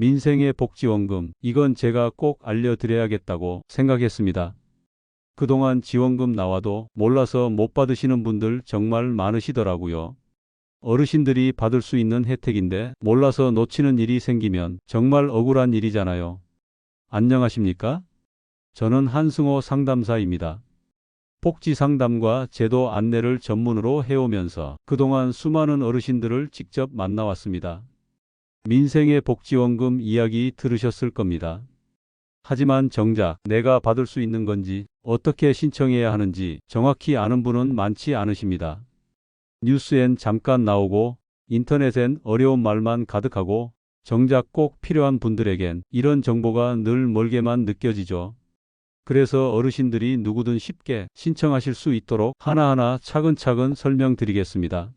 민생의 복지원금, 이건 제가 꼭 알려드려야겠다고 생각했습니다. 그동안 지원금 나와도 몰라서 못 받으시는 분들 정말 많으시더라고요. 어르신들이 받을 수 있는 혜택인데 몰라서 놓치는 일이 생기면 정말 억울한 일이잖아요. 안녕하십니까? 저는 한승호 상담사입니다. 복지 상담과 제도 안내를 전문으로 해오면서 그동안 수많은 어르신들을 직접 만나왔습니다. 민생의 복지원금 이야기 들으셨을 겁니다. 하지만 정작 내가 받을 수 있는 건지 어떻게 신청해야 하는지 정확히 아는 분은 많지 않으십니다. 뉴스엔 잠깐 나오고 인터넷엔 어려운 말만 가득하고 정작 꼭 필요한 분들에겐 이런 정보가 늘 멀게만 느껴지죠. 그래서 어르신들이 누구든 쉽게 신청하실 수 있도록 하나하나 차근차근 설명드리겠습니다.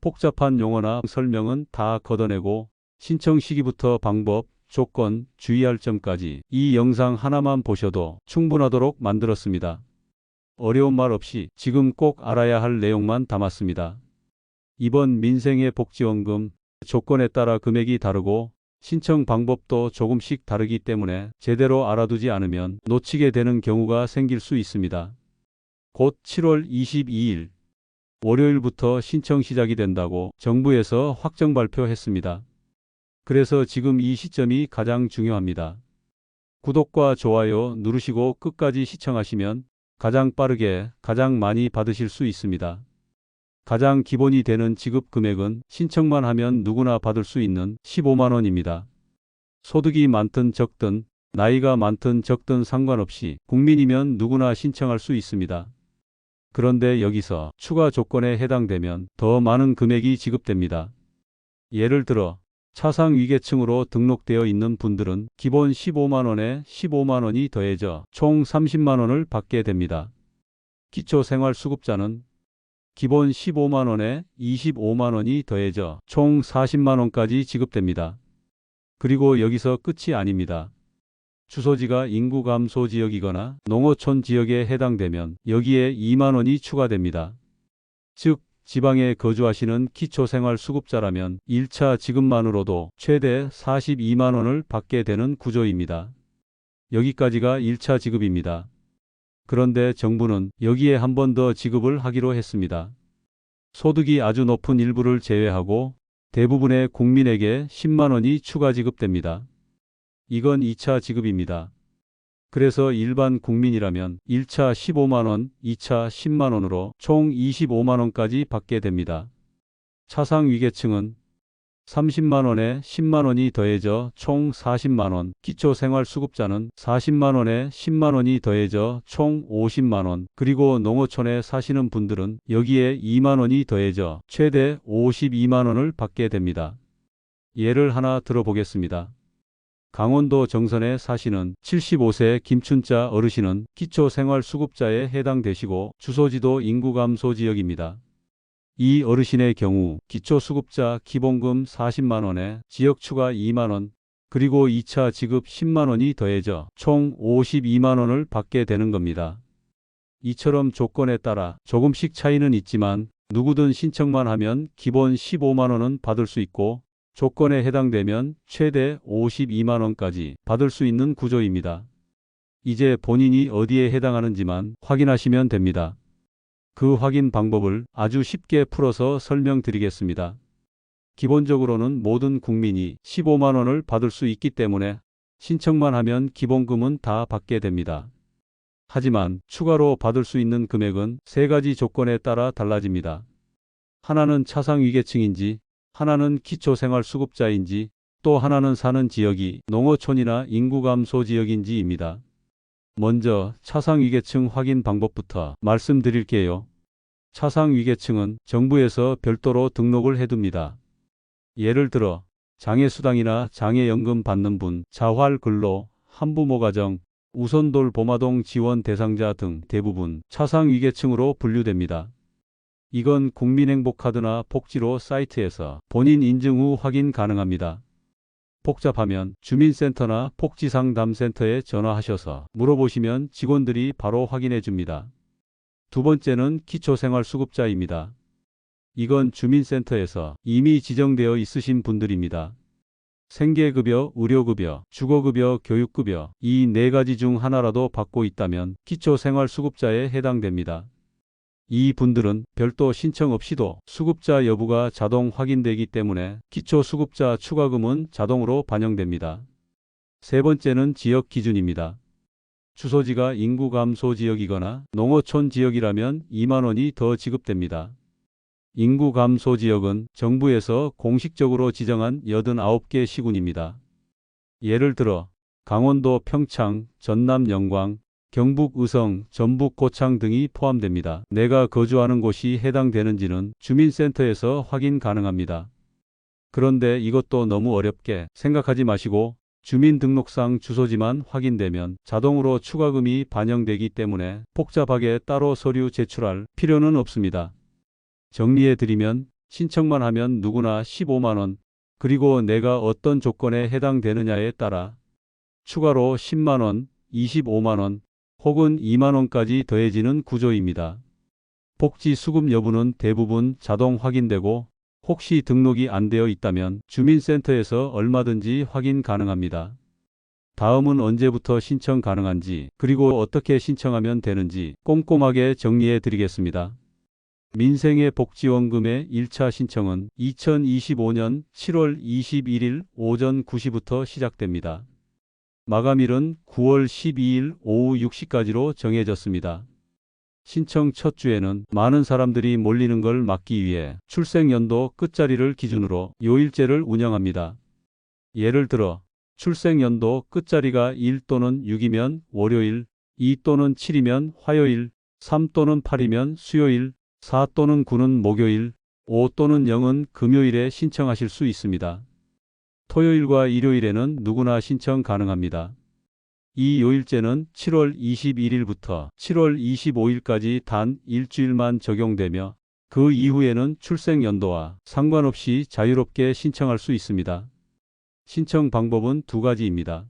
복잡한 용어나 설명은 다 걷어내고 신청 시기부터 방법, 조건, 주의할 점까지 이 영상 하나만 보셔도 충분하도록 만들었습니다. 어려운 말 없이 지금 꼭 알아야 할 내용만 담았습니다. 이번 민생의 복지원금 조건에 따라 금액이 다르고 신청 방법도 조금씩 다르기 때문에 제대로 알아두지 않으면 놓치게 되는 경우가 생길 수 있습니다. 곧 7월 22일 월요일부터 신청 시작이 된다고 정부에서 확정 발표했습니다. 그래서 지금 이 시점이 가장 중요합니다. 구독과 좋아요 누르시고 끝까지 시청하시면 가장 빠르게 가장 많이 받으실 수 있습니다. 가장 기본이 되는 지급 금액은 신청만 하면 누구나 받을 수 있는 15만 원입니다. 소득이 많든 적든 나이가 많든 적든 상관없이 국민이면 누구나 신청할 수 있습니다. 그런데 여기서 추가 조건에 해당되면 더 많은 금액이 지급됩니다. 예를 들어 차상 위계층으로 등록되어 있는 분들은 기본 15만 원에 15만 원이 더해져 총 30만 원을 받게 됩니다. 기초생활수급자는 기본 15만 원에 25만 원이 더해져 총 40만 원까지 지급됩니다. 그리고 여기서 끝이 아닙니다. 주소지가 인구 감소 지역이거나 농어촌 지역에 해당되면 여기에 2만 원이 추가됩니다. 즉 지방에 거주하시는 기초생활수급자라면 1차 지급만으로도 최대 42만 원을 받게 되는 구조입니다. 여기까지가 1차 지급입니다. 그런데 정부는 여기에 한 번 더 지급을 하기로 했습니다. 소득이 아주 높은 일부를 제외하고 대부분의 국민에게 10만 원이 추가 지급됩니다. 이건 2차 지급입니다. 그래서 일반 국민이라면 1차 15만 원, 2차 10만 원으로 총 25만 원까지 받게 됩니다. 차상 위계층은 30만 원에 10만 원이 더해져 총 40만 원, 기초생활수급자는 40만 원에 10만 원이 더해져 총 50만 원, 그리고 농어촌에 사시는 분들은 여기에 2만 원이 더해져 최대 52만 원을 받게 됩니다. 예를 하나 들어보겠습니다. 강원도 정선에 사시는 75세 김춘자 어르신은 기초생활수급자에 해당되시고 주소지도 인구 감소 지역입니다. 이 어르신의 경우 기초수급자 기본금 40만 원에 지역 추가 2만 원, 그리고 2차 지급 10만 원이 더해져 총 52만 원을 받게 되는 겁니다. 이처럼 조건에 따라 조금씩 차이는 있지만 누구든 신청만 하면 기본 15만 원은 받을 수 있고 조건에 해당되면 최대 52만 원까지 받을 수 있는 구조입니다. 이제 본인이 어디에 해당하는지만 확인하시면 됩니다. 그 확인 방법을 아주 쉽게 풀어서 설명드리겠습니다. 기본적으로는 모든 국민이 15만 원을 받을 수 있기 때문에 신청만 하면 기본금은 다 받게 됩니다. 하지만 추가로 받을 수 있는 금액은 세 가지 조건에 따라 달라집니다. 하나는 차상 위계층인지, 하나는 기초생활수급자인지, 또 하나는 사는 지역이 농어촌이나 인구 감소 지역인지입니다. 먼저 차상 위계층 확인 방법부터 말씀드릴게요. 차상 위계층은 정부에서 별도로 등록을 해둡니다. 예를 들어 장애수당이나 장애연금 받는 분, 자활근로, 한부모 가정, 우선돌 보마동 지원 대상자 등 대부분 차상 위계층으로 분류됩니다. 이건 국민행복카드나 복지로 사이트에서 본인 인증 후 확인 가능합니다. 복잡하면 주민센터나 복지상담센터에 전화하셔서 물어보시면 직원들이 바로 확인해 줍니다. 두 번째는 기초생활수급자입니다. 이건 주민센터에서 이미 지정되어 있으신 분들입니다. 생계급여, 의료급여, 주거급여, 교육급여 이 네 가지 중 하나라도 받고 있다면 기초생활수급자에 해당됩니다. 이 분들은 별도 신청 없이도 수급자 여부가 자동 확인되기 때문에 기초수급자 추가금은 자동으로 반영됩니다. 세 번째는 지역 기준입니다. 주소지가 인구 감소 지역이거나 농어촌 지역이라면 2만 원이 더 지급됩니다. 인구 감소 지역은 정부에서 공식적으로 지정한 89개 시군입니다. 예를 들어 강원도 평창, 전남 영광, 경북 의성, 전북 고창 등이 포함됩니다. 내가 거주하는 곳이 해당되는지는 주민센터에서 확인 가능합니다. 그런데 이것도 너무 어렵게 생각하지 마시고 주민등록상 주소지만 확인되면 자동으로 추가금이 반영되기 때문에 복잡하게 따로 서류 제출할 필요는 없습니다. 정리해 드리면 신청만 하면 누구나 15만원, 그리고 내가 어떤 조건에 해당되느냐에 따라 추가로 10만원, 25만원, 혹은 2만원까지 더해지는 구조입니다. 복지 수급 여부는 대부분 자동 확인되고 혹시 등록이 안 되어 있다면 주민센터에서 얼마든지 확인 가능합니다. 다음은 언제부터 신청 가능한지 그리고 어떻게 신청하면 되는지 꼼꼼하게 정리해 드리겠습니다. 민생의 복지원금의 1차 신청은 2025년 7월 21일 오전 9시부터 시작됩니다. 마감일은 9월 12일 오후 6시까지로 정해졌습니다. 신청 첫 주에는 많은 사람들이 몰리는 걸 막기 위해 출생연도 끝자리를 기준으로 요일제를 운영합니다. 예를 들어 출생연도 끝자리가 1 또는 6이면 월요일, 2 또는 7이면 화요일, 3 또는 8이면 수요일, 4 또는 9는 목요일, 5 또는 0은 금요일에 신청하실 수 있습니다. 토요일과 일요일에는 누구나 신청 가능합니다. 이 요일제는 7월 21일부터 7월 25일까지 단 일주일만 적용되며 그 이후에는 출생 연도와 상관없이 자유롭게 신청할 수 있습니다. 신청 방법은 두 가지입니다.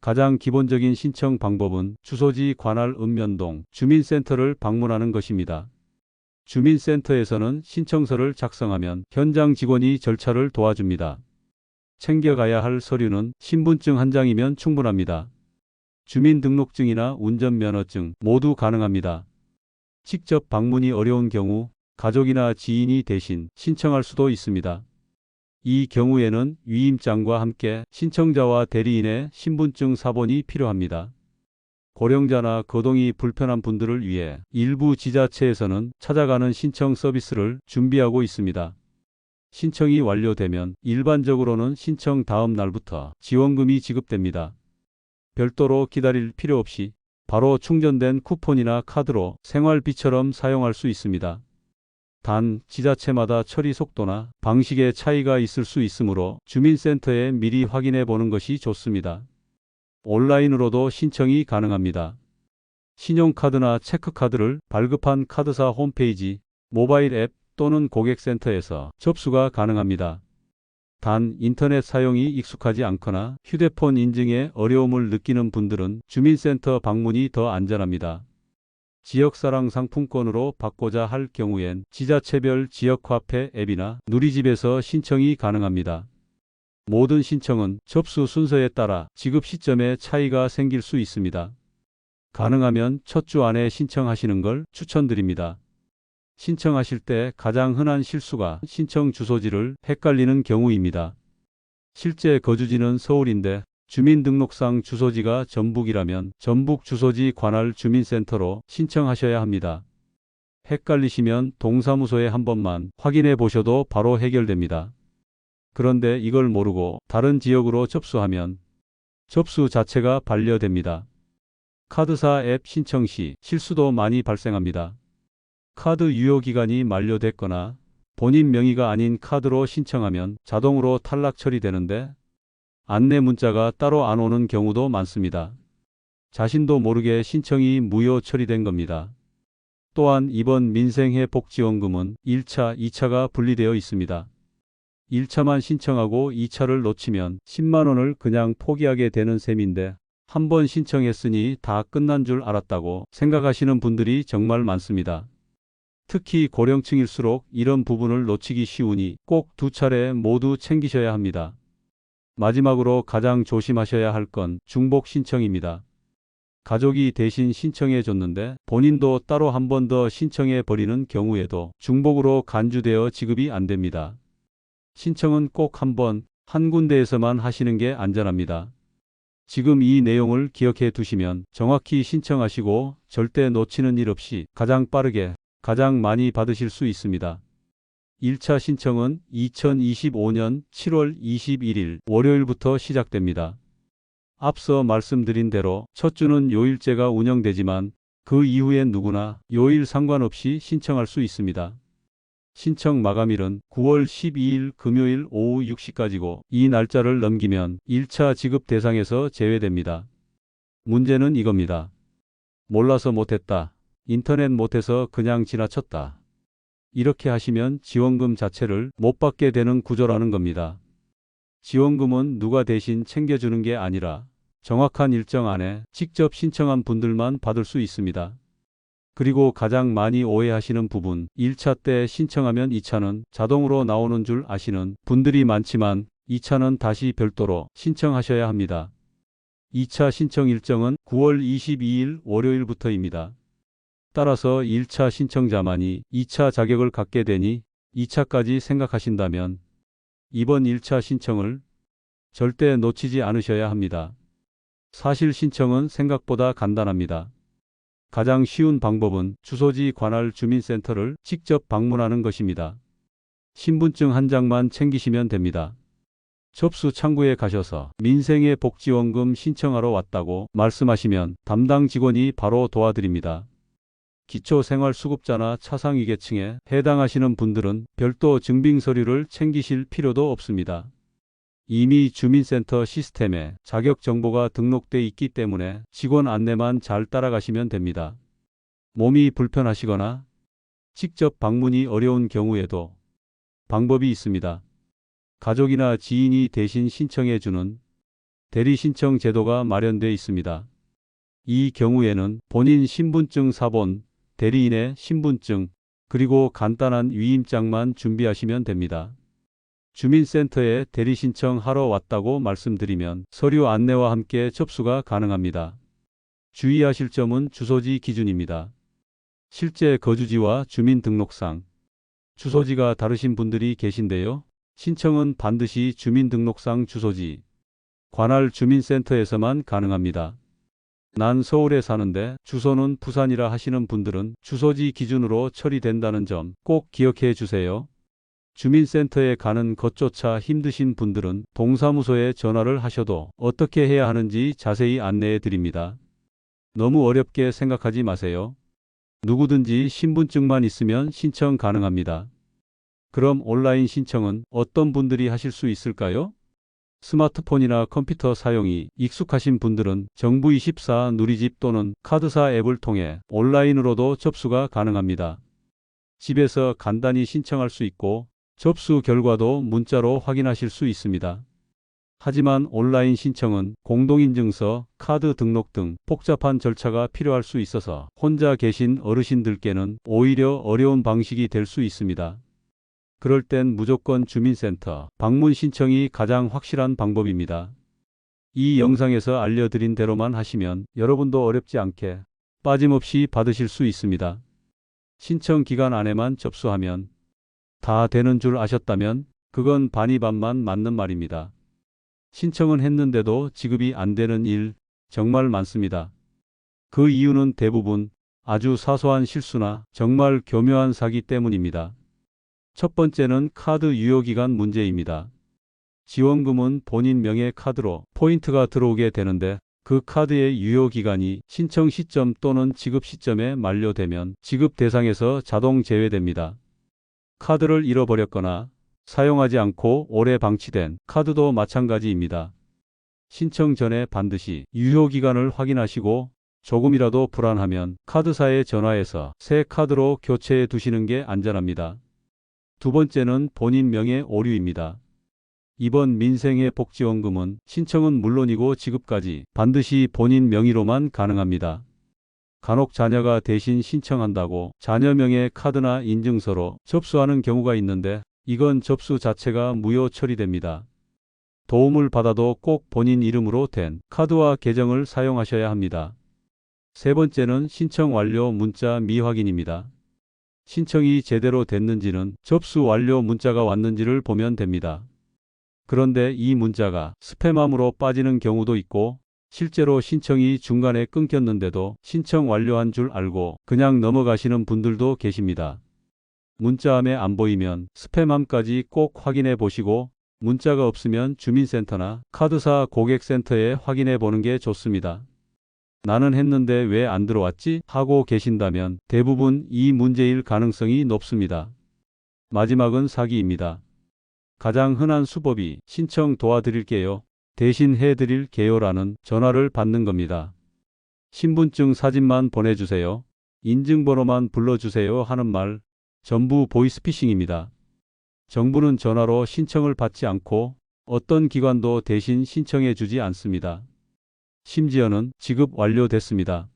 가장 기본적인 신청 방법은 주소지 관할 읍면동 주민센터를 방문하는 것입니다. 주민센터에서는 신청서를 작성하면 현장 직원이 절차를 도와줍니다. 챙겨가야 할 서류는 신분증 한 장이면 충분합니다. 주민등록증이나 운전면허증 모두 가능합니다. 직접 방문이 어려운 경우 가족이나 지인이 대신 신청할 수도 있습니다. 이 경우에는 위임장과 함께 신청자와 대리인의 신분증 사본이 필요합니다. 고령자나 거동이 불편한 분들을 위해 일부 지자체에서는 찾아가는 신청 서비스를 준비하고 있습니다. 신청이 완료되면 일반적으로는 신청 다음 날부터 지원금이 지급됩니다. 별도로 기다릴 필요 없이 바로 충전된 쿠폰이나 카드로 생활비처럼 사용할 수 있습니다. 단 지자체마다 처리 속도나 방식의 차이가 있을 수 있으므로 주민센터에 미리 확인해 보는 것이 좋습니다. 온라인으로도 신청이 가능합니다. 신용카드나 체크카드를 발급한 카드사 홈페이지, 모바일 앱 또는 고객센터에서 접수가 가능합니다. 단 인터넷 사용이 익숙하지 않거나 휴대폰 인증에 어려움을 느끼는 분들은 주민센터 방문이 더 안전합니다. 지역사랑 상품권으로 받고자 할 경우엔 지자체별 지역화폐 앱이나 누리집에서 신청이 가능합니다. 모든 신청은 접수 순서에 따라 지급 시점에 차이가 생길 수 있습니다. 가능하면 첫 주 안에 신청하시는 걸 추천드립니다. 신청하실 때 가장 흔한 실수가 신청 주소지를 헷갈리는 경우입니다. 실제 거주지는 서울인데 주민등록상 주소지가 전북이라면 전북 주소지 관할 주민센터로 신청하셔야 합니다. 헷갈리시면 동사무소에 한 번만 확인해 보셔도 바로 해결됩니다. 그런데 이걸 모르고 다른 지역으로 접수하면 접수 자체가 반려됩니다. 카드사 앱 신청 시 실수도 많이 발생합니다. 카드 유효 기간이 만료됐거나 본인 명의가 아닌 카드로 신청하면 자동으로 탈락 처리되는데 안내 문자가 따로 안 오는 경우도 많습니다. 자신도 모르게 신청이 무효 처리된 겁니다. 또한 이번 민생회 복지원금은 1차, 2차가 분리되어 있습니다. 1차만 신청하고 2차를 놓치면 10만원을 그냥 포기하게 되는 셈인데 한 번 신청했으니 다 끝난 줄 알았다고 생각하시는 분들이 정말 많습니다. 특히 고령층일수록 이런 부분을 놓치기 쉬우니 꼭 두 차례 모두 챙기셔야 합니다. 마지막으로 가장 조심하셔야 할 건 중복 신청입니다. 가족이 대신 신청해 줬는데 본인도 따로 한 번 더 신청해 버리는 경우에도 중복으로 간주되어 지급이 안 됩니다. 신청은 꼭 한 번, 한 군데에서만 하시는 게 안전합니다. 지금 이 내용을 기억해 두시면 정확히 신청하시고 절대 놓치는 일 없이 가장 빠르게 가장 많이 받으실 수 있습니다. 1차 신청은 2025년 7월 21일 월요일부터 시작됩니다. 앞서 말씀드린 대로 첫 주는 요일제가 운영되지만 그 이후엔 누구나 요일 상관없이 신청할 수 있습니다. 신청 마감일은 9월 12일 금요일 오후 6시까지고 이 날짜를 넘기면 1차 지급 대상에서 제외됩니다. 문제는 이겁니다. 몰라서 못했다. 인터넷 못해서 그냥 지나쳤다. 이렇게 하시면 지원금 자체를 못 받게 되는 구조라는 겁니다. 지원금은 누가 대신 챙겨주는 게 아니라 정확한 일정 안에 직접 신청한 분들만 받을 수 있습니다. 그리고 가장 많이 오해하시는 부분, 1차 때 신청하면 2차는 자동으로 나오는 줄 아시는 분들이 많지만 2차는 다시 별도로 신청하셔야 합니다. 2차 신청 일정은 9월 22일 월요일부터입니다. 따라서 1차 신청자만이 2차 자격을 갖게 되니 2차까지 생각하신다면 이번 1차 신청을 절대 놓치지 않으셔야 합니다. 사실 신청은 생각보다 간단합니다. 가장 쉬운 방법은 주소지 관할 주민센터를 직접 방문하는 것입니다. 신분증 한 장만 챙기시면 됩니다. 접수 창구에 가셔서 민생의 복지원금 신청하러 왔다고 말씀하시면 담당 직원이 바로 도와드립니다. 기초생활수급자나 차상위계층에 해당하시는 분들은 별도 증빙 서류를 챙기실 필요도 없습니다. 이미 주민센터 시스템에 자격 정보가 등록돼 있기 때문에 직원 안내만 잘 따라가시면 됩니다. 몸이 불편하시거나 직접 방문이 어려운 경우에도 방법이 있습니다. 가족이나 지인이 대신 신청해 주는 대리 신청 제도가 마련돼 있습니다. 이 경우에는 본인 신분증 사본, 대리인의 신분증, 그리고 간단한 위임장만 준비하시면 됩니다. 주민센터에 대리 신청하러 왔다고 말씀드리면 서류 안내와 함께 접수가 가능합니다. 주의하실 점은 주소지 기준입니다. 실제 거주지와 주민등록상, 주소지가 다르신 분들이 계신데요. 신청은 반드시 주민등록상 주소지, 관할 주민센터에서만 가능합니다. 난 서울에 사는데 주소는 부산이라 하시는 분들은 주소지 기준으로 처리된다는 점 꼭 기억해 주세요. 주민센터에 가는 것조차 힘드신 분들은 동사무소에 전화를 하셔도 어떻게 해야 하는지 자세히 안내해 드립니다. 너무 어렵게 생각하지 마세요. 누구든지 신분증만 있으면 신청 가능합니다. 그럼 온라인 신청은 어떤 분들이 하실 수 있을까요? 스마트폰이나 컴퓨터 사용이 익숙하신 분들은 정부24 누리집 또는 카드사 앱을 통해 온라인으로도 접수가 가능합니다. 집에서 간단히 신청할 수 있고 접수 결과도 문자로 확인하실 수 있습니다. 하지만 온라인 신청은 공동인증서, 카드 등록 등 복잡한 절차가 필요할 수 있어서 혼자 계신 어르신들께는 오히려 어려운 방식이 될 수 있습니다. 그럴 땐 무조건 주민센터 방문 신청이 가장 확실한 방법입니다. 이 영상에서 알려드린 대로만 하시면 여러분도 어렵지 않게 빠짐없이 받으실 수 있습니다. 신청 기간 안에만 접수하면 다 되는 줄 아셨다면 그건 반이 반만 맞는 말입니다. 신청은 했는데도 지급이 안 되는 일 정말 많습니다. 그 이유는 대부분 아주 사소한 실수나 정말 교묘한 사기 때문입니다. 첫 번째는 카드 유효기간 문제입니다. 지원금은 본인 명의 카드로 포인트가 들어오게 되는데 그 카드의 유효기간이 신청 시점 또는 지급 시점에 만료되면 지급 대상에서 자동 제외됩니다. 카드를 잃어버렸거나 사용하지 않고 오래 방치된 카드도 마찬가지입니다. 신청 전에 반드시 유효기간을 확인하시고 조금이라도 불안하면 카드사에 전화해서 새 카드로 교체해 두시는 게 안전합니다. 두 번째는 본인 명의 오류입니다. 이번 민생의 복지원금은 신청은 물론이고 지급까지 반드시 본인 명의로만 가능합니다. 간혹 자녀가 대신 신청한다고 자녀 명의 카드나 인증서로 접수하는 경우가 있는데 이건 접수 자체가 무효 처리됩니다. 도움을 받아도 꼭 본인 이름으로 된 카드와 계정을 사용하셔야 합니다. 세 번째는 신청 완료 문자 미확인입니다. 신청이 제대로 됐는지는 접수 완료 문자가 왔는지를 보면 됩니다. 그런데 이 문자가 스팸함으로 빠지는 경우도 있고 실제로 신청이 중간에 끊겼는데도 신청 완료한 줄 알고 그냥 넘어가시는 분들도 계십니다. 문자함에 안 보이면 스팸함까지 꼭 확인해 보시고 문자가 없으면 주민센터나 카드사 고객센터에 확인해 보는 게 좋습니다. 나는 했는데 왜 안 들어왔지? 하고 계신다면 대부분 이 문제일 가능성이 높습니다. 마지막은 사기입니다. 가장 흔한 수법이 신청 도와드릴게요. 대신 해드릴게요 라는 전화를 받는 겁니다. 신분증 사진만 보내주세요. 인증번호만 불러주세요 하는 말 전부 보이스피싱입니다. 정부는 전화로 신청을 받지 않고 어떤 기관도 대신 신청해 주지 않습니다. 심지어는 지급 완료됐습니다.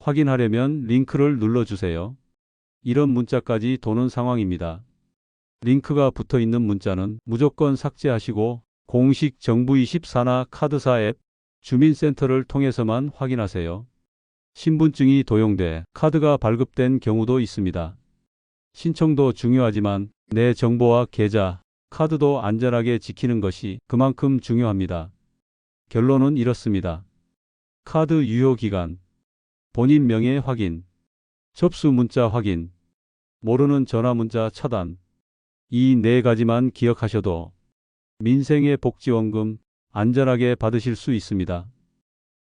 확인하려면 링크를 눌러주세요. 이런 문자까지 도는 상황입니다. 링크가 붙어 있는 문자는 무조건 삭제하시고 공식 정부24나 카드사 앱, 주민센터를 통해서만 확인하세요. 신분증이 도용돼 카드가 발급된 경우도 있습니다. 신청도 중요하지만 내 정보와 계좌, 카드도 안전하게 지키는 것이 그만큼 중요합니다. 결론은 이렇습니다. 카드 유효 기간, 본인 명예 확인, 접수 문자 확인, 모르는 전화 문자 차단. 이 네 가지만 기억하셔도 민생의 복지원금 안전하게 받으실 수 있습니다.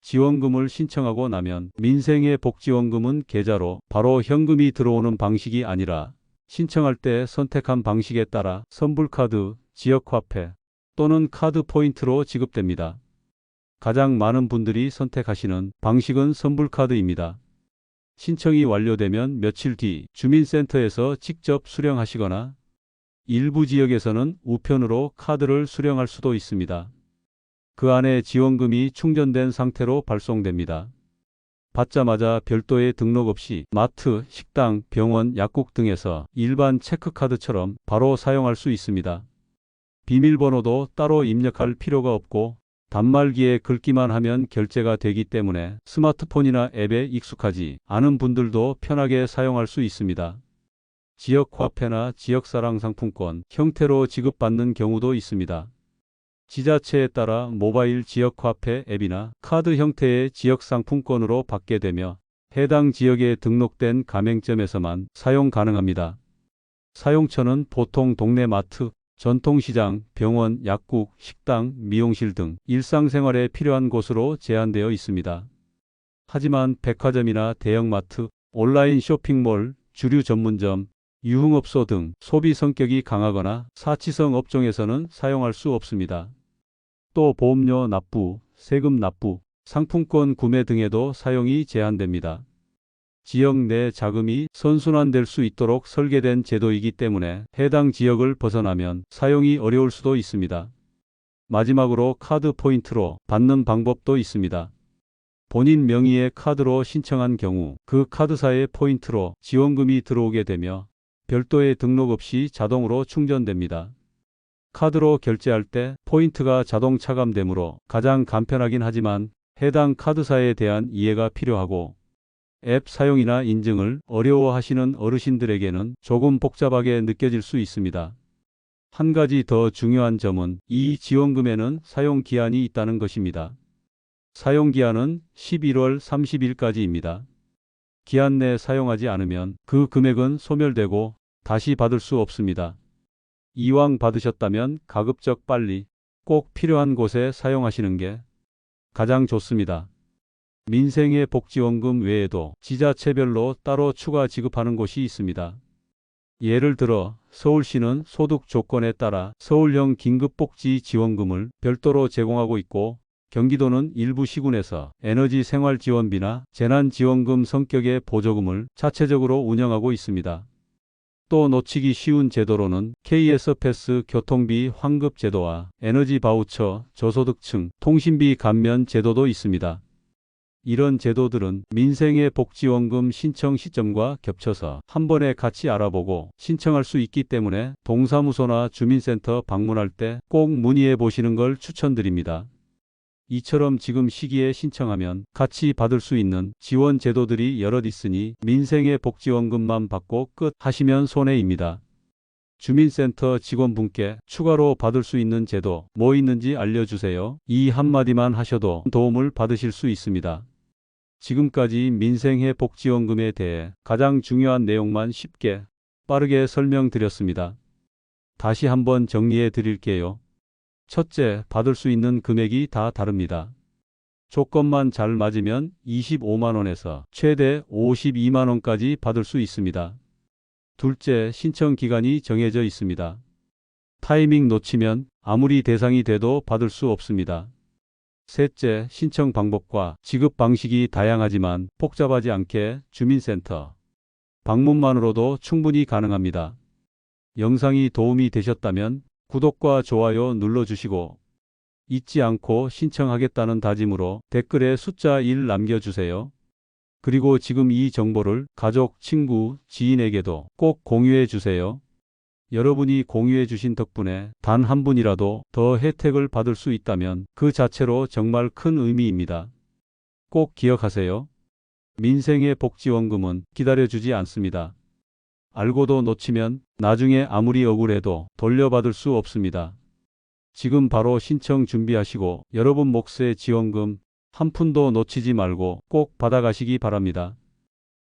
지원금을 신청하고 나면 민생의 복지원금은 계좌로 바로 현금이 들어오는 방식이 아니라 신청할 때 선택한 방식에 따라 선불카드, 지역화폐 또는 카드 포인트로 지급됩니다. 가장 많은 분들이 선택하시는 방식은 선불카드입니다. 신청이 완료되면 며칠 뒤 주민센터에서 직접 수령하시거나 일부 지역에서는 우편으로 카드를 수령할 수도 있습니다. 그 안에 지원금이 충전된 상태로 발송됩니다. 받자마자 별도의 등록 없이 마트, 식당, 병원, 약국 등에서 일반 체크카드처럼 바로 사용할 수 있습니다. 비밀번호도 따로 입력할 필요가 없고 단말기에 긁기만 하면 결제가 되기 때문에 스마트폰이나 앱에 익숙하지 않은 분들도 편하게 사용할 수 있습니다. 지역 화폐나 지역사랑 상품권 형태로 지급받는 경우도 있습니다. 지자체에 따라 모바일 지역화폐 앱이나 카드 형태의 지역 상품권으로 받게 되며 해당 지역에 등록된 가맹점에서만 사용 가능합니다. 사용처는 보통 동네 마트, 전통시장, 병원, 약국, 식당, 미용실 등 일상생활에 필요한 곳으로 제한되어 있습니다. 하지만 백화점이나 대형마트, 온라인 쇼핑몰, 주류 전문점, 유흥업소 등 소비 성격이 강하거나 사치성 업종에서는 사용할 수 없습니다. 또 보험료 납부, 세금 납부, 상품권 구매 등에도 사용이 제한됩니다. 지역 내 자금이 선순환될 수 있도록 설계된 제도이기 때문에 해당 지역을 벗어나면 사용이 어려울 수도 있습니다. 마지막으로 카드 포인트로 받는 방법도 있습니다. 본인 명의의 카드로 신청한 경우 그 카드사의 포인트로 지원금이 들어오게 되며 별도의 등록 없이 자동으로 충전됩니다. 카드로 결제할 때 포인트가 자동 차감되므로 가장 간편하긴 하지만 해당 카드사에 대한 이해가 필요하고 앱 사용이나 인증을 어려워하시는 어르신들에게는 조금 복잡하게 느껴질 수 있습니다. 한 가지 더 중요한 점은 이 지원금에는 사용 기한이 있다는 것입니다. 사용 기한은 11월 30일까지입니다. 기한 내 사용하지 않으면 그 금액은 소멸되고 다시 받을 수 없습니다. 이왕 받으셨다면 가급적 빨리 꼭 필요한 곳에 사용하시는 게 가장 좋습니다. 민생의 복지원금 외에도 지자체별로 따로 추가 지급하는 곳이 있습니다. 예를 들어 서울시는 소득 조건에 따라 서울형 긴급복지 지원금을 별도로 제공하고 있고 경기도는 일부 시군에서 에너지 생활 지원비나 재난 지원금 성격의 보조금을 자체적으로 운영하고 있습니다. 또 놓치기 쉬운 제도로는 KS 패스 교통비 환급 제도와 에너지 바우처 저소득층 통신비 감면 제도도 있습니다. 이런 제도들은 민생의 복지원금 신청 시점과 겹쳐서 한 번에 같이 알아보고 신청할 수 있기 때문에 동사무소나 주민센터 방문할 때 꼭 문의해 보시는 걸 추천드립니다. 이처럼 지금 시기에 신청하면 같이 받을 수 있는 지원 제도들이 여럿 있으니 민생의 복지원금만 받고 끝 하시면 손해입니다. 주민센터 직원분께 추가로 받을 수 있는 제도 뭐 있는지 알려주세요. 이 한마디만 하셔도 도움을 받으실 수 있습니다. 지금까지 민생회 복지원금에 대해 가장 중요한 내용만 쉽게 빠르게 설명드렸습니다. 다시 한번 정리해 드릴게요. 첫째, 받을 수 있는 금액이 다 다릅니다. 조건만 잘 맞으면 25만원에서 최대 52만원까지 받을 수 있습니다. 둘째, 신청 기간이 정해져 있습니다. 타이밍 놓치면 아무리 대상이 돼도 받을 수 없습니다. 셋째, 신청 방법과 지급 방식이 다양하지만 복잡하지 않게 주민센터 방문만으로도 충분히 가능합니다. 영상이 도움이 되셨다면 구독과 좋아요 눌러주시고 잊지 않고 신청하겠다는 다짐으로 댓글에 숫자 1 남겨주세요. 그리고 지금 이 정보를 가족, 친구, 지인에게도 꼭 공유해 주세요. 여러분이 공유해 주신 덕분에 단 한 분이라도 더 혜택을 받을 수 있다면 그 자체로 정말 큰 의미입니다. 꼭 기억하세요. 민생의 복지원금은 기다려주지 않습니다. 알고도 놓치면 나중에 아무리 억울해도 돌려받을 수 없습니다. 지금 바로 신청 준비하시고 여러분 몫의 지원금 한 푼도 놓치지 말고 꼭 받아가시기 바랍니다.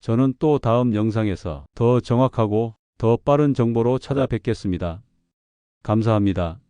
저는 또 다음 영상에서 더 정확하고 더 빠른 정보로 찾아뵙겠습니다. 감사합니다.